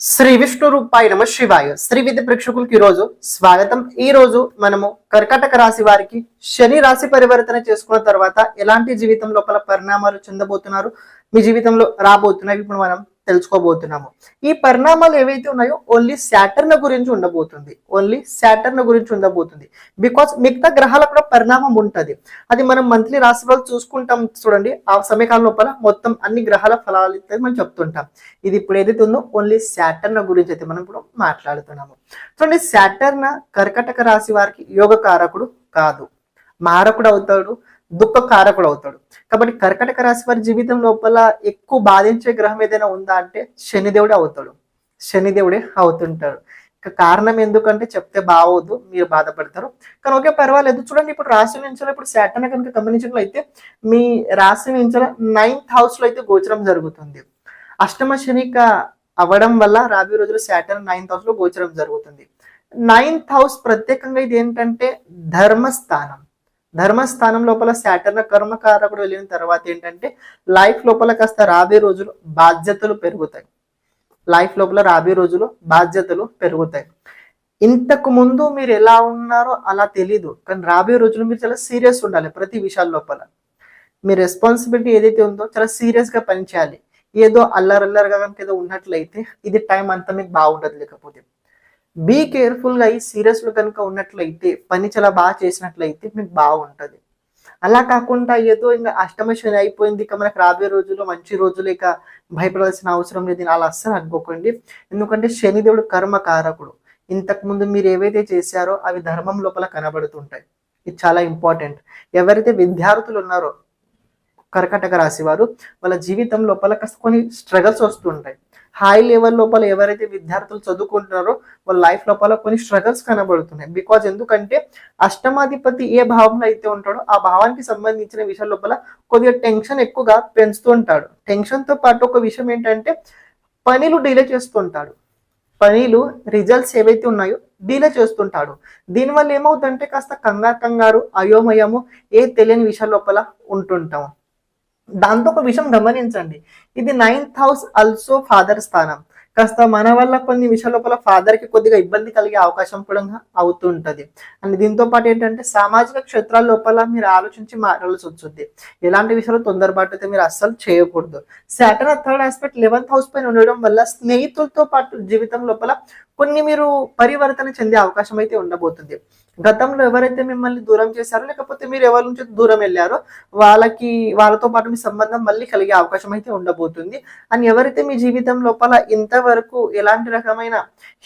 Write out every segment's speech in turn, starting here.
శ్రీ విష్ణు రూపాయి నమ శివాయ. శ్రీ విద్య ప్రేక్షకులకి ఈరోజు రోజు స్వాగతం. ఈ రోజు మనము కర్కటక రాశి వారికి శని రాశి పరివర్తన చేసుకున్న తర్వాత ఎలాంటి జీవితం లోపల పరిణామాలు చెందబోతున్నారు? మీ జీవితంలో రాబోతున్నాయి ఇప్పుడు మనం తెలుసుకోబోతున్నాము. ఈ పరిణామాలు ఏవైతే ఉన్నాయో ఓన్లీ శాటర్న్ గురించి ఉండబోతుంది. ఓన్లీ శాటర్న్ గురించి ఉండబోతుంది. బికాస్ మిగతా గ్రహాలకు కూడా పరిణామం ఉంటుంది. అది మనం మంత్లీ రాశి వాళ్ళు చూసుకుంటాం చూడండి ఆ సమయకాలం లోపల మొత్తం అన్ని గ్రహాల ఫలాలు ఇస్తాయి మనం చెప్తుంటాం. ఇది ఇప్పుడు ఏదైతే ఉందో ఓన్లీ శాటర్న్ గురించి అయితే మనం ఇప్పుడు మాట్లాడుతున్నాము. చూడండి శాటర్న కర్కటక రాశి వారికి యోగ కారకుడు కాదు. మారకుడు అవుతాడు. దుఃఖ కారకుడు అవుతాడు కాబట్టి కర్కటక రాశి వారి జీవితం లోపల ఎక్కువ బాధించే గ్రహం ఏదైనా ఉందా అంటే శనిదేవుడే అవుతాడు. శనిదేవుడే అవుతుంటాడు. కారణం ఎందుకంటే చెప్తే బాగోదు మీరు బాధపడతారు. కానీ ఓకే పర్వాలేదు. చూడండి ఇప్పుడు రాశి నుంచి ఇప్పుడు శాటర్న్ కనుక గమనించినట్లయితే మీ రాశి నుంచి నైన్త్ హౌస్లో అయితే గోచరం జరుగుతుంది. అష్టమ శనిక అవ్వడం వల్ల రాబోయే రోజులు శాటర్న్ నైన్త్ హౌస్లో గోచరం జరుగుతుంది. నైన్త్ హౌస్ ప్రత్యేకంగా ఇది ఏంటంటే ధర్మస్థానం. ధర్మస్థానం లోపల శాటర్న కర్మకారకుడు వెళ్ళిన తర్వాత ఏంటంటే లైఫ్ లోపల కాస్త రాబోయే రోజులు బాధ్యతలు పెరుగుతాయి. లైఫ్ లోపల రాబోయే రోజులు బాధ్యతలు పెరుగుతాయి. ఇంతకు ముందు మీరు ఎలా ఉన్నారో అలా తెలీదు కానీ రాబోయే రోజులు మీరు చాలా సీరియస్ ఉండాలి ప్రతి విషయాల లోపల. మీ రెస్పాన్సిబిలిటీ ఏదైతే ఉందో చాలా సీరియస్గా పనిచేయాలి. ఏదో అల్లరల్లరగా కనుక ఏదో ఉన్నట్లయితే ఇది టైం అంతా మీకు బాగుండదు లేకపోతే. బీ కేర్ఫుల్గా సీరియస్ సీరియస్లో కనుక ఉన్నట్లయితే పని చాలా బాగా చేసినట్లయితే మీకు బాగుంటుంది. అలా కాకుండా ఏదో ఇంకా అష్టమ శని అయిపోయింది ఇక మనకు రాబోయే రోజుల్లో మంచి రోజులు ఇక భయపడాల్సిన అవసరం లేదు అలా అస్సలు అనుకోకండి. ఎందుకంటే శనిదేవుడు కర్మకారకుడు. ఇంతకు ముందు మీరు ఏవైతే చేశారో అవి ధర్మం లోపల కనబడుతుంటాయి. ఇది చాలా ఇంపార్టెంట్ ఎవరైతే విద్యార్థులు ఉన్నారో కర్కటక రాశి వారు వాళ్ళ జీవితం లోపల కాస్త కొన్ని స్ట్రగల్స్ వస్తుంటాయి. హై లెవెల్ లోపల ఎవరైతే విద్యార్థులు చదువుకుంటున్నారో వాళ్ళ లైఫ్ లోపల కొన్ని స్ట్రగల్స్ కనబడుతున్నాయి. బికాజ్ ఎందుకంటే అష్టమాధిపతి ఏ భావంలో అయితే ఉంటాడో ఆ భావానికి సంబంధించిన విషయం లోపల కొద్దిగా టెన్షన్ ఎక్కువగా పెంచుతూ ఉంటాడు. టెన్షన్తో పాటు ఒక విషయం ఏంటంటే పనులు డిలే చేస్తుంటాడు పనులు రిజల్ట్స్ ఏవైతే ఉన్నాయో డిలే చేస్తుంటాడు దీనివల్ల ఏమవుతుందంటే కాస్త కంగారు కంగారు అయోమయము ఏ తెలియని విషయం లోపల ఉంటుంటాము దాంతో ఒక విషయం గమనించండి. ఇది నైన్త్ హౌస్ ఆల్సో ఫాదర్ స్థానం. కాస్త మన వల్ల కొన్ని విషయాల లోపల ఫాదర్కి కొద్దిగా ఇబ్బంది కలిగే అవకాశం కూడా అవుతూ అండ్ దీంతో పాటు ఏంటంటే సామాజిక క్షేత్రాల లోపల మీరు ఆలోచించి మారాల్సి వచ్చింది ఎలాంటి విషయాలు తొందరపాటు అయితే మీరు అస్సలు చేయకూడదు. Saturn third aspect eleventh house పైన ఉండడం వల్ల స్నేహితులతో పాటు జీవితం లోపల కొన్ని మీరు పరివర్తన చెందే అవకాశం అయితే ఉండబోతుంది. గతంలో ఎవరైతే మిమ్మల్ని దూరం చేశారో లేకపోతే మీరు ఎవరి నుంచి దూరం వెళ్ళారో వాళ్ళకి వాళ్ళతో పాటు మీ సంబంధం మళ్ళీ కలిగే అవకాశం అయితే ఉండబోతుంది. అండ్ ఎవరైతే మీ జీవితం లోపల ఇంతవరకు ఎలాంటి రకమైన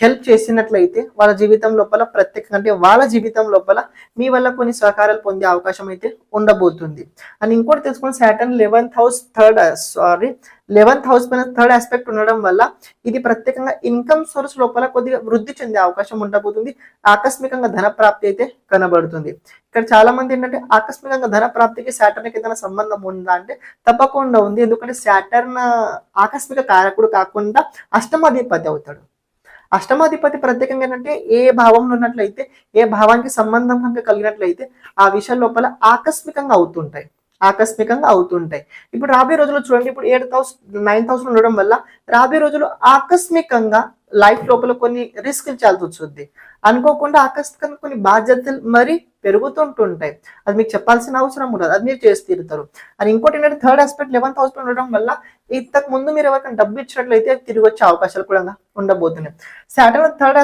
హెల్ప్ చేసినట్లయితే వాళ్ళ జీవితం లోపల ప్రత్యేకంగా అంటే వాళ్ళ జీవితం లోపల మీ వల్ల కొన్ని సహకారాలు పొందే అవకాశం అయితే ఉండబోతుంది. అండ్ ఇంకోటి తెలుసుకుని Saturn eleventh house third sorry eleventh house పైన థర్డ్ ఆస్పెక్ట్ ఉండడం వల్ల ఇది ప్రత్యేకంగా ఇన్కమ్ సోర్స్ లోపల కొద్దిగా వృద్ధి చెందే అవకాశం ఉండబోతుంది. ఆకస్మికంగా ధన ప్రాప్తి అయితే కనబడుతుంది. ఇక్కడ చాలా మంది ఏంటంటే ఆకస్మికంగా ధన ప్రాప్తికి సాటర్న్కి ఏదైనా సంబంధం ఉందా అంటే తప్పకుండా ఉంది. ఎందుకంటే సాటర్న్ ఆకస్మిక కారకుడు కాకుండా అష్టమాధిపతి అవుతాడు. అష్టమాధిపతి ప్రత్యేకంగా ఏంటంటే ఏ భావంలో ఉన్నట్లయితే ఏ భావానికి సంబంధం కనుక కలిగినట్లయితే ఆ విషయం లోపల ఆకస్మికంగా అవుతుంటాయి. ఆకస్మికంగా అవుతుంటాయి. ఇప్పుడు రాబోయే రోజుల్లో చూడండి ఇప్పుడు ఎయిట్ థౌసండ్ నైన్ థౌసండ్ ఉండడం వల్ల రాబోయే రోజులు ఆకస్మికంగా లైఫ్ లోపల కొన్ని రిస్క్ చేయాల్సి వచ్చింది అనుకోకుండా ఆకస్మికంగా కొన్ని బాధ్యతలు మరి పెరుగుతుంటుంటాయి. అది మీకు చెప్పాల్సిన అవసరం ఉండదు. అది మీరు చేసి తీరుతారు. అది ఇంకోటి ఏంటంటే థర్డ్ ఆస్పెక్ట్ లెవెన్ థౌసండ్ ఉండడం వల్ల ఇంతకు ముందు మీరు ఎవరికైనా డబ్బు ఇచ్చినట్లయితే తిరిగి వచ్చే అవకాశాలు కూడా ఉండబోతున్నాయి. Saturn third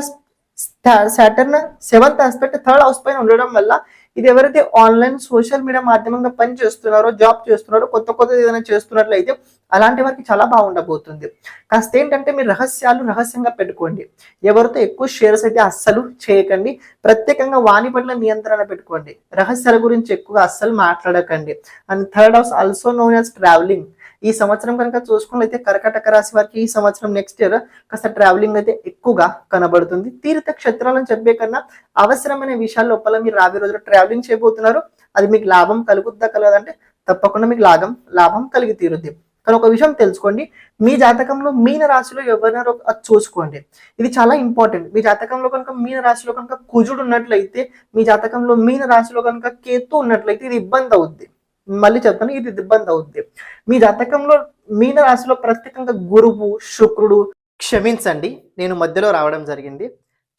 Saturn seventh aspect third house పైన ఉండడం వల్ల ఇది ఎవరైతే ఆన్లైన్ సోషల్ మీడియా మాధ్యమంగా పని చేస్తున్నారో జాబ్ చేస్తున్నారో కొత్త కొత్త ఏదైనా చేస్తున్నట్లయితే అలాంటి వారికి చాలా బాగుండబోతుంది. కాస్త ఏంటంటే మీరు రహస్యాలు రహస్యంగా పెట్టుకోండి. ఎవరితో ఎక్కువ షేర్స్ అయితే అస్సలు చేయకండి. ప్రత్యేకంగా వాణి పట్ల నియంత్రణ పెట్టుకోండి. రహస్యాల గురించి ఎక్కువగా అస్సలు మాట్లాడకండి. And third house also known as travelling. ఈ సంవత్సరం కనుక చూసుకున్నట్లయితే కర్కటక రాశి వారికి ఈ సంవత్సరం నెక్స్ట్ ఇయర్ కాస్త ట్రావెలింగ్ అయితే ఎక్కువగా కనబడుతుంది. తీర్థ క్షేత్రాలను చెప్పే కన్నా అవసరమైన విషయాల లోపల మీరు రాబోయే రోజుల్లో ట్రావెలింగ్ చేయబోతున్నారు. అది మీకు లాభం కలుగుద్దా కలదంటే తప్పకుండా మీకు లాభం లాభం కలిగి తీరుద్ది. కానీ ఒక విషయం తెలుసుకోండి మీ జాతకంలో మీన రాశిలో ఎవరినారో చూసుకోండి. ఇది చాలా ఇంపార్టెంట్ మీ జాతకంలో కనుక మీన రాశిలో కనుక కుజుడు ఉన్నట్లయితే మీ జాతకంలో మీన రాశిలో కనుక కేతు ఉన్నట్లయితే ఇది ఇబ్బంది అవుద్ది. మళ్ళీ చెప్తాను ఇది ఇబ్బంది అవుద్ది. మీ జాతకంలో మీన రాశిలో ప్రత్యేకంగా గురువు శుక్రుడు క్షమించండి నేను మధ్యలో రావడం జరిగింది.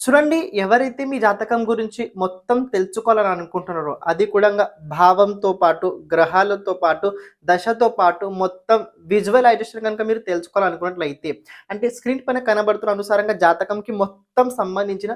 చూడండి ఎవరైతే మీ జాతకం గురించి మొత్తం తెలుసుకోవాలని అనుకుంటున్నారో అది కూడా భావంతో పాటు గ్రహాలతో పాటు దశతో పాటు మొత్తం విజువలైజేషన్ కనుక మీరు తెలుసుకోవాలనుకున్నట్లయితే అంటే స్క్రీన్ పైన కనబడుతున్న అనుసారంగా జాతకంకి మొత్తం సంబంధించిన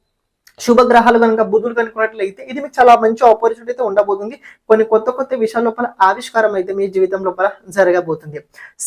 శుభగ్రహాలు కనుక బుధులు కనుకున్నట్లయితే ఇది మీకు చాలా మంచి ఆపర్చునిటీ అయితే ఉండబోతుంది. కొన్ని కొత్త కొత్త విషయాల లోపల ఆవిష్కారం అయితే మీ జీవితం లోపల జరగబోతుంది.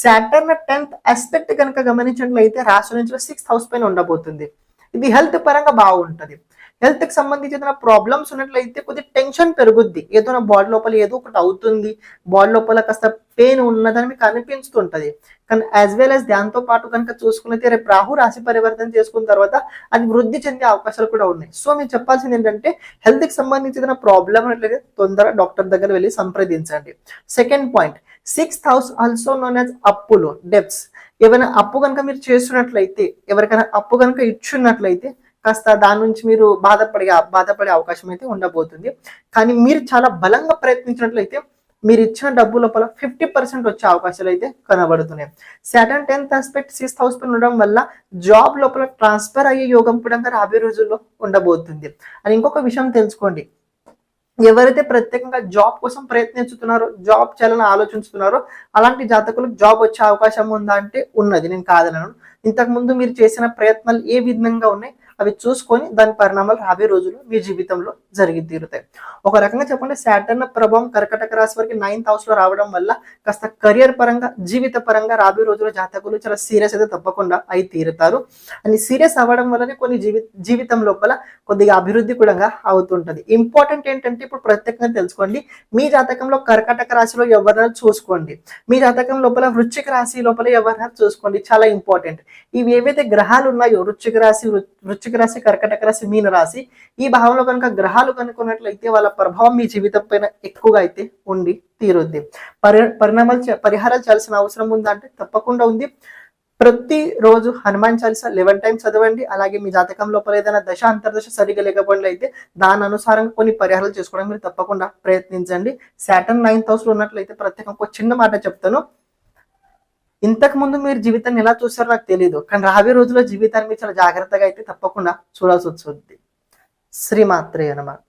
సాటర్న్ టెన్త్ అస్పెక్ట్ కనుక గమనించినట్లయితే రాశి నుంచి సిక్స్త్ హౌస్ పైన ఉండబోతుంది. ఇది హెల్త్ పరంగా బాగుంటుంది. హెల్త్కి సంబంధించి ఏదైనా ప్రాబ్లమ్స్ ఉన్నట్లయితే కొద్దిగా టెన్షన్ పెరుగుద్ది. ఏదో బాడీ లోపల ఏదో ఒకటి అవుతుంది. బాడీ లోపల కాస్త పెయిన్ ఉన్నదని మీకు అనిపిస్తుంటది కానీ యాజ్ వెల్ యాజ్ దాంతో పాటు కనుక చూసుకున్నైతే రేపు రాహు రాశి పరివర్తన చేసుకున్న తర్వాత అది వృద్ధి చెందే అవకాశాలు కూడా ఉన్నాయి. సో మేము చెప్పాల్సింది ఏంటంటే హెల్త్కి సంబంధించి ఏదైనా ప్రాబ్లం ఉన్నట్లయితే తొందరగా డాక్టర్ దగ్గర వెళ్ళి సంప్రదించండి. Second point sixth house also known as అప్పులు డెప్స్ ఏమైనా అప్పు కనుక మీరు చేస్తున్నట్లయితే ఎవరికైనా అప్పు కనుక ఇచ్చున్నట్లయితే కాస్త దాని నుంచి మీరు బాధపడే బాధపడే అవకాశం అయితే ఉండబోతుంది. కానీ మీరు చాలా బలంగా ప్రయత్నించినట్లయితే మీరు ఇచ్చిన డబ్బు లోపల ఫిఫ్టీ పర్సెంట్ వచ్చే అవకాశాలు అయితే కనబడుతున్నాయి. Saturn tenth aspect sixth house పైన ఉండడం వల్ల జాబ్ లోపల ట్రాన్స్ఫర్ అయ్యే యోగం కూడా రాబోయే రోజుల్లో ఉండబోతుంది. అని ఇంకొక విషయం తెలుసుకోండి. ఎవరైతే ప్రత్యేకంగా జాబ్ కోసం ప్రయత్నించుతున్నారో జాబ్ చేయాలని ఆలోచిస్తున్నారో అలాంటి జాతకులకు జాబ్ వచ్చే అవకాశం ఉందా అంటే ఉన్నది. నేను కాదనను. ఇంతకు ముందు మీరు చేసిన ప్రయత్నాలు ఏ విధంగా ఉన్నాయి? అవి చూసుకొని దాని పరిణామాలు రాబోయే రోజుల్లో మీ జీవితంలో జరిగి తీరుతాయి. ఒక రకంగా చెప్పండి సాటర్న్ ప్రభావం కర్కటక రాశి వారికి నైన్త్ హౌస్లో రావడం వల్ల కాస్త కెరియర్ పరంగా జీవిత పరంగా రాబోయే రోజుల జాతకులు చాలా సీరియస్ అయితే తప్పకుండా అయి తీరుతారు. అని సీరియస్ అవ్వడం వల్లనే కొన్ని జీవి జీవితం లోపల కొద్దిగా అభివృద్ధి కూడా అవుతుంటది. ఇంపార్టెంట్ ఏంటంటే ఇప్పుడు ప్రత్యేకంగా తెలుసుకోండి మీ జాతకంలో కర్కటక రాశిలో ఎవరినైనా చూసుకోండి. మీ జాతకం లోపల వృశ్చిక రాశి లోపల ఎవరినైనా చూసుకోండి. చాలా ఇంపార్టెంట్ ఇవి ఏవైతే గ్రహాలు ఉన్నాయో వృశ్చిక రాశి వృ- వృశ్చిక రాశి కర్కటక రాశి మీన రాశి ఈ భావంలో కనుక గ్రహాలు కనుక్కున్నట్లయితే వాళ్ళ ప్రభావం మీ జీవితం పైన ఎక్కువగా అయితే ఉండి తీరుద్ది. పరి పరిణామాలు పరిహారాలు చేయాల్సిన అవసరం ఉందా అంటే తప్పకుండా ఉంది. ప్రతి రోజు హనుమాన్ చాలీసా లెవెన్ టైమ్స్ చదవండి. అలాగే మీ జాతకం లోపల ఏదైనా దశ అంతర్దశ సరిగా అయితే దాని అనుసారంగా కొన్ని పరిహారాలు చేసుకోవడం మీరు తప్పకుండా ప్రయత్నించండి. సాటర్న్ నైన్త్ హౌస్లో ఉన్నట్లయితే ప్రత్యేకంగా ఒక చిన్న మాట చెప్తాను. ఇంతకు ముందు మీరు జీవితాన్ని ఎలా చూస్తారో నాకు తెలియదు కానీ రాబోయే రోజుల్లో జీవితాన్ని మీరు చాలా జాగ్రత్తగా అయితే తప్పకుండా చూడాల్సి వస్తుంది. శ్రీమాత్రే అనమాట